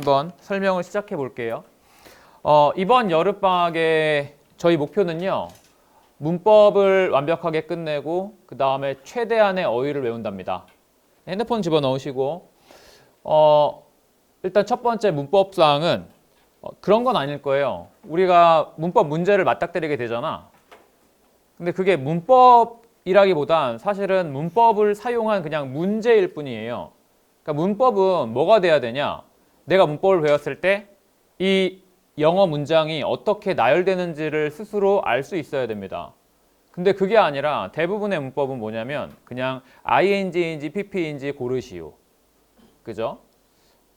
한번 설명을 시작해 볼게요. 어, 이번 여름방학에 저희 목표는요. 문법을 완벽하게 끝내고 그 다음에 최대한의 어휘를 외운답니다. 핸드폰 집어넣으시고 어, 일단 첫 번째 문법 사항은 어, 그런 건 아닐 거예요. 우리가 문법 문제를 맞닥뜨리게 되잖아. 근데 그게 문법이라기보단 사실은 문법을 사용한 그냥 문제일 뿐이에요. 그러니까 문법은 뭐가 돼야 되냐? 내가 문법을 배웠을 때 이 영어 문장이 어떻게 나열되는지를 스스로 알 수 있어야 됩니다. 근데 그게 아니라 대부분의 문법은 뭐냐면 그냥 ing인지 pp인지 고르시오. 그죠?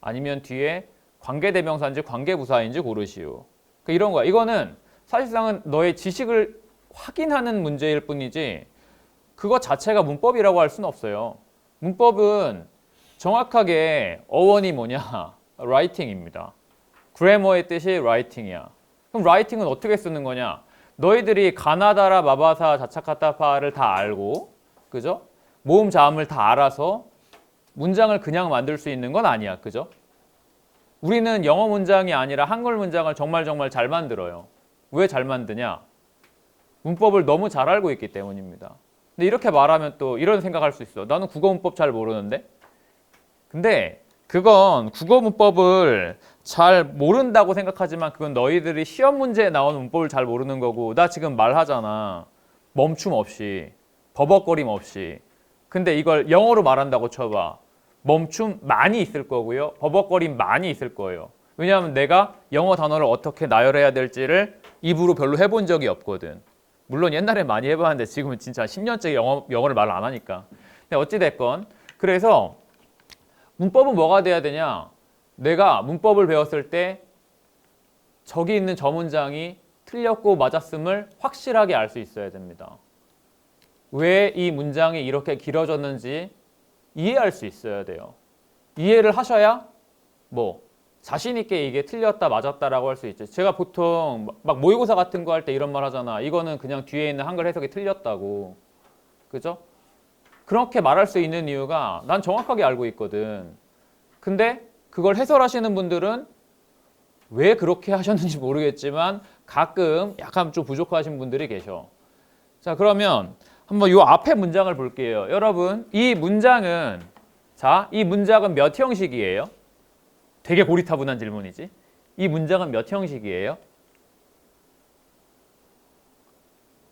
아니면 뒤에 관계대명사인지 관계부사인지 고르시오. 그러니까 이런 거야. 이거는 사실상은 너의 지식을 확인하는 문제일 뿐이지 그거 자체가 문법이라고 할 수는 없어요. 문법은 정확하게 어원이 뭐냐? 라이팅입니다. 그래머의 뜻이 라이팅이야. 그럼 라이팅은 어떻게 쓰는 거냐? 너희들이 가나다라, 마바사, 자차카타파를 다 알고, 그죠? 모음, 자음을 다 알아서 문장을 그냥 만들 수 있는 건 아니야, 그죠? 우리는 영어 문장이 아니라 한글 문장을 정말 정말 잘 만들어요. 왜 잘 만드냐? 문법을 너무 잘 알고 있기 때문입니다. 근데 이렇게 말하면 또 이런 생각할 수 있어. 나는 국어 문법 잘 모르는데. 근데 그건 국어 문법을 잘 모른다고 생각하지만 그건 너희들이 시험 문제에 나오는 문법을 잘 모르는 거고 나 지금 말하잖아. 멈춤 없이 버벅거림 없이. 근데 이걸 영어로 말한다고 쳐봐. 멈춤 많이 있을 거고요. 버벅거림 많이 있을 거예요. 왜냐하면 내가 영어 단어를 어떻게 나열해야 될지를 입으로 별로 해본 적이 없거든. 물론 옛날에 많이 해봤는데 지금은 진짜 10년째 영어, 영어를 말 안 하니까. 근데 어찌됐건. 그래서 문법은 뭐가 돼야 되냐? 내가 문법을 배웠을 때 저기 있는 저 문장이 틀렸고 맞았음을 확실하게 알 수 있어야 됩니다. 왜 이 문장이 이렇게 길어졌는지 이해할 수 있어야 돼요. 이해를 하셔야 뭐 자신 있게 이게 틀렸다 맞았다라고 할 수 있죠. 제가 보통 막 모의고사 같은 거 할 때 이런 말 하잖아. 이거는 그냥 뒤에 있는 한글 해석이 틀렸다고. 그죠? 그렇게 말할 수 있는 이유가 난 정확하게 알고 있거든. 근데 그걸 해설하시는 분들은 왜 그렇게 하셨는지 모르겠지만 가끔 약간 좀 부족하신 분들이 계셔. 자, 그러면 한번 요 앞에 문장을 볼게요. 여러분, 이 문장은 자, 이 문장은 몇 형식이에요? 되게 고리타분한 질문이지. 이 문장은 몇 형식이에요?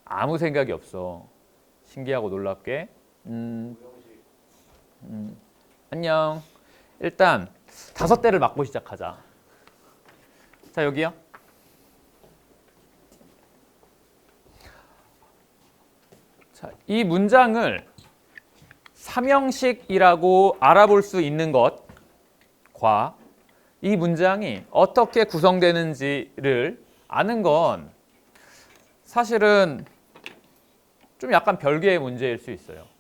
아무 생각이 없어. 신기하고 놀랍게. 음, 음, 안녕. 일단 다섯 대를 맞고 시작하자. 자 여기요. 자, 이 문장을 삼형식이라고 알아볼 수 있는 것과 이 문장이 어떻게 구성되는지를 아는 건 사실은 좀 약간 별개의 문제일 수 있어요.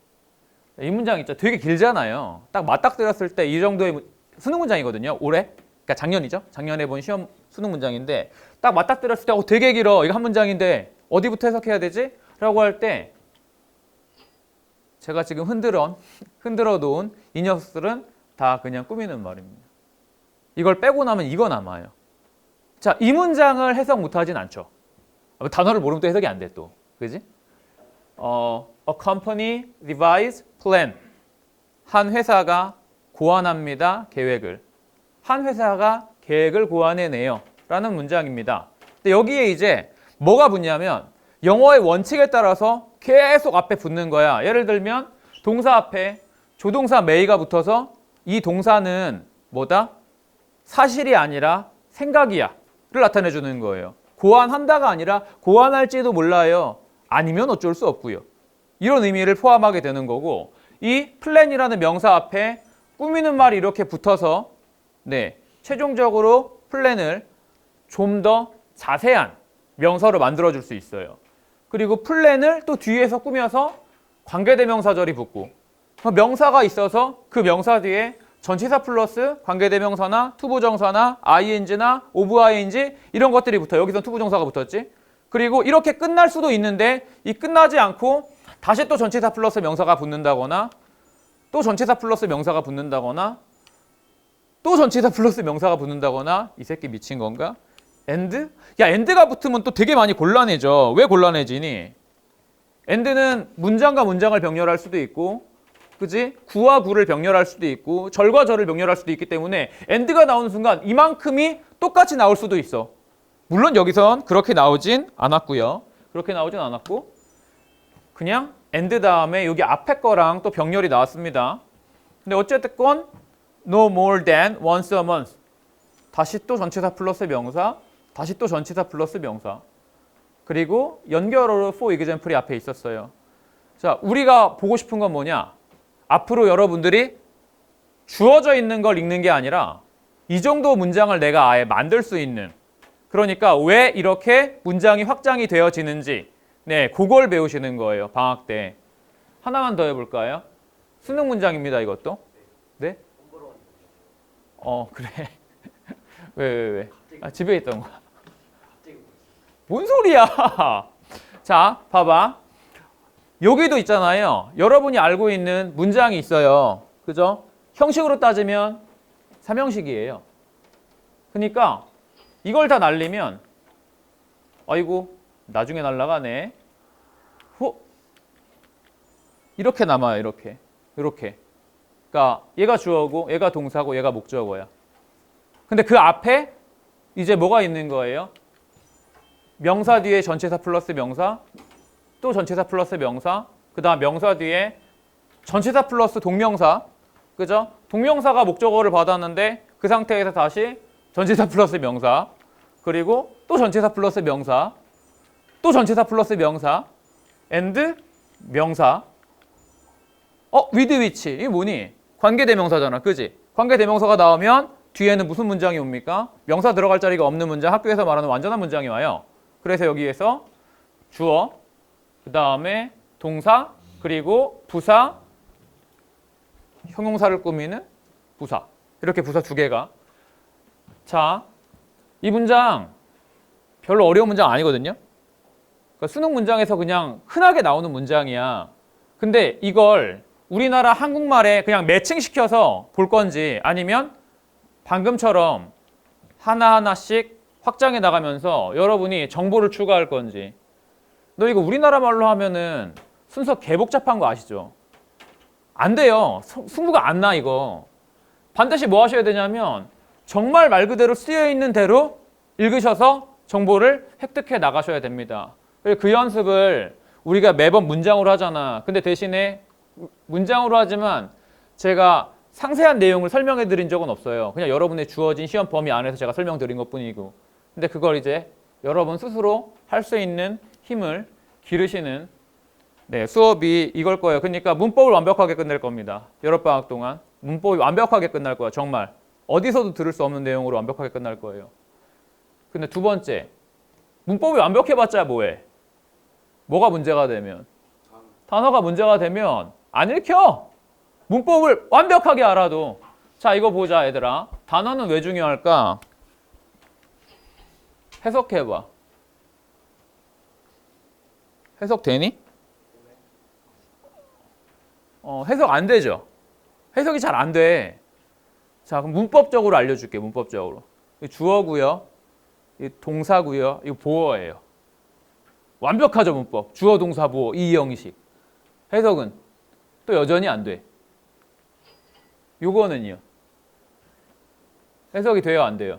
이 문장 있죠. 되게 길잖아요. 딱 맞닥뜨렸을 때 이 정도의 문- 수능 문장이거든요. 올해. 그러니까 작년이죠. 작년에 본 시험 수능 문장인데 딱 맞닥뜨렸을 때 어, 되게 길어. 이거 한 문장인데 어디부터 해석해야 되지? 라고 할 때 제가 지금 흔들어 흔들어 놓은 이 녀석들은 다 그냥 꾸미는 말입니다. 이걸 빼고 나면 이거 남아요. 자, 이 문장을 해석 못 하진 않죠. 단어를 모르면 또 해석이 안 돼 또. 그지? 어, a company devise plan. 한 회사가 고안합니다. 계획을. 한 회사가 계획을 고안해내요. 라는 문장입니다. 근데 여기에 이제 뭐가 붙냐면 영어의 원칙에 따라서 계속 앞에 붙는 거야. 예를 들면 동사 앞에 조동사 may가 붙어서 이 동사는 뭐다? 사실이 아니라 생각이야. 를 나타내 주는 거예요. 고안한다가 아니라 고안할지도 몰라요. 아니면 어쩔 수 없고요. 이런 의미를 포함하게 되는 거고 이 플랜이라는 명사 앞에 꾸미는 말이 이렇게 붙어서 네, 최종적으로 플랜을 좀 더 자세한 명사로 만들어 줄 수 있어요. 그리고 플랜을 또 뒤에서 꾸며서 관계대명사절이 붙고 명사가 있어서 그 명사 뒤에 전치사 플러스 관계대명사나 투부정사나 ing나 오브 ing 이런 것들이 붙어. 여기서 투부정사가 붙었지. 그리고 이렇게 끝날 수도 있는데 이 끝나지 않고 다시 또 전치사 플러스 명사가 붙는다거나 또 전치사 플러스 명사가 붙는다거나 또 전치사 플러스 명사가 붙는다거나 이 새끼 미친 건가? and? 야 and가 붙으면 또 되게 많이 곤란해져. 왜 곤란해지니? and는 문장과 문장을 병렬할 수도 있고 그지? 구와 구를 병렬할 수도 있고 절과 절을 병렬할 수도 있기 때문에 and가 나오는 순간 이만큼이 똑같이 나올 수도 있어. 물론 여기선 그렇게 나오진 않았고요. 그렇게 나오진 않았고 그냥 and 다음에 여기 앞에 거랑 또 병렬이 나왔습니다. 근데 어쨌든 건 no more than once a month. 다시 또 전치사 플러스 명사, 다시 또 전치사 플러스 명사. 그리고 연결어로 for example이 앞에 있었어요. 자, 우리가 보고 싶은 건 뭐냐? 앞으로 여러분들이 주어져 있는 걸 읽는 게 아니라 이 정도 문장을 내가 아예 만들 수 있는 그러니까 왜 이렇게 문장이 확장이 되어지는지 네, 그걸 배우시는 거예요. 방학 때. 하나만 더 해볼까요? 수능 문장입니다. 이것도. 네? 어 그래. 왜 왜 왜? 아, 집에 있던 거야. 뭔 소리야? 자, 봐봐. 여기도 있잖아요. 여러분이 알고 있는 문장이 있어요. 그죠? 형식으로 따지면 삼형식이에요. 그러니까 이걸 다 날리면 아이고 나중에 날라가네. 후 이렇게 남아요. 이렇게 이렇게. 그러니까 얘가 주어고 얘가 동사고 얘가 목적어야. 근데 그 앞에 이제 뭐가 있는 거예요? 명사 뒤에 전체사 플러스 명사, 또 전체사 플러스 명사, 그 다음 명사 뒤에 전체사 플러스 동명사, 그죠? 동명사가 목적어를 받았는데 그 상태에서 다시 전체사 플러스 명사, 그리고 또 전체사 플러스 명사, 또 전체사 플러스 명사, and 명사. 어, with which 이게 뭐니? 관계대명사잖아, 그지? 관계대명사가 나오면 뒤에는 무슨 문장이 옵니까? 명사 들어갈 자리가 없는 문장, 학교에서 말하는 완전한 문장이 와요. 그래서 여기에서 주어, 그 다음에 동사, 그리고 부사, 형용사를 꾸미는 부사. 이렇게 부사 두 개가. 자, 이 문장 별로 어려운 문장 아니거든요. 그러니까 수능 문장에서 그냥 흔하게 나오는 문장이야. 근데 이걸 우리나라 한국말에 그냥 매칭시켜서 볼 건지 아니면 방금처럼 하나하나씩 확장해 나가면서 여러분이 정보를 추가할 건지. 너 이거 우리나라 말로 하면은 순서 개복잡한 거 아시죠? 안 돼요. 수- 승부가 안 나 이거. 반드시 뭐 하셔야 되냐면 정말 말 그대로 쓰여 있는 대로 읽으셔서 정보를 획득해 나가셔야 됩니다. 그 연습을 우리가 매번 문장으로 하잖아. 근데 대신에 문장으로 하지만 제가 상세한 내용을 설명해 드린 적은 없어요. 그냥 여러분의 주어진 시험 범위 안에서 제가 설명드린 것 뿐이고. 근데 그걸 이제 여러분 스스로 할 수 있는 힘을 기르시는 네, 수업이 이걸 거예요. 그러니까 문법을 완벽하게 끝낼 겁니다. 여름방학 동안 문법이 완벽하게 끝날 거야. 정말 어디서도 들을 수 없는 내용으로 완벽하게 끝날 거예요. 근데 두 번째, 문법이 완벽해봤자 뭐해? 뭐가 문제가 되면 단어가 문제가 되면 안 읽혀. 문법을 완벽하게 알아도 자 이거 보자 얘들아. 단어는 왜 중요할까? 해석해봐. 해석되니? 어, 해석 안 되죠. 해석이 잘 안 돼. 자, 그럼 문법적으로 알려줄게. 문법적으로. 이 주어고요. 이 동사고요. 이거 보어예요. 완벽하죠 문법. 주어, 동사, 보어 이 형식. 해석은 또 여전히 안 돼. 요거는요. 해석이 돼요, 안 돼요?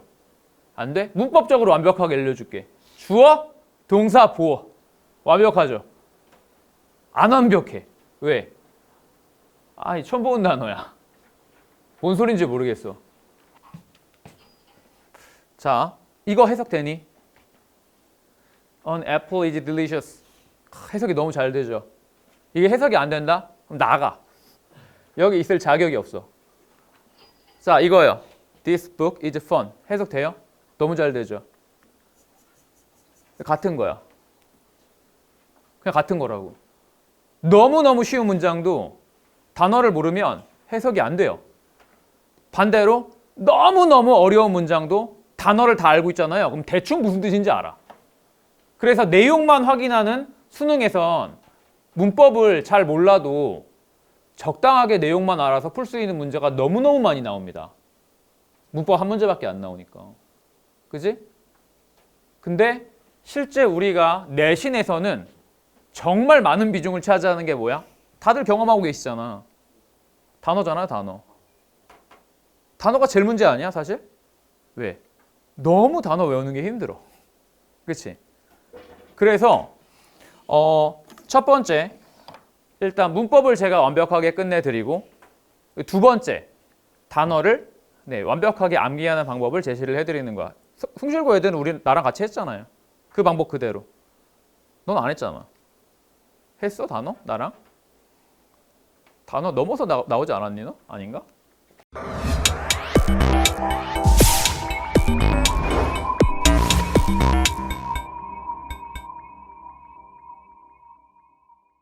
안 돼? 문법적으로 완벽하게 알려줄게. 주어, 동사, 보어. 완벽하죠? 안 완벽해. 왜? 아니, 처음 보는 단어야. 뭔 소린지 모르겠어. 자, 이거 해석되니? An apple is delicious. 해석이 너무 잘 되죠? 이게 해석이 안 된다? 그럼 나가. 여기 있을 자격이 없어. 자, 이거요. This book is fun. 해석돼요? 너무 잘 되죠? 같은 거야. 그냥 같은 거라고. 너무너무 쉬운 문장도 단어를 모르면 해석이 안 돼요. 반대로 너무너무 어려운 문장도 단어를 다 알고 있잖아요. 그럼 대충 무슨 뜻인지 알아. 그래서 내용만 확인하는 수능에선 문법을 잘 몰라도 적당하게 내용만 알아서 풀 수 있는 문제가 너무너무 많이 나옵니다. 문법 한 문제밖에 안 나오니까. 그지? 근데 실제 우리가 내신에서는 정말 많은 비중을 차지하는 게 뭐야? 다들 경험하고 계시잖아. 단어잖아요, 단어. 단어가 제일 문제 아니야, 사실? 왜? 너무 단어 외우는 게 힘들어. 그렇지? 그래서 어, 첫 번째 일단 문법을 제가 완벽하게 끝내드리고 두 번째 단어를 네, 완벽하게 암기하는 방법을 제시를 해드리는 거야. 수- 숭실고 애들은 우리 나랑 같이 했잖아요. 그 방법 그대로. 넌 안 했잖아. 했어 단어 나랑? 단어 넘어서 나, 나오지 않았니 너? 아닌가?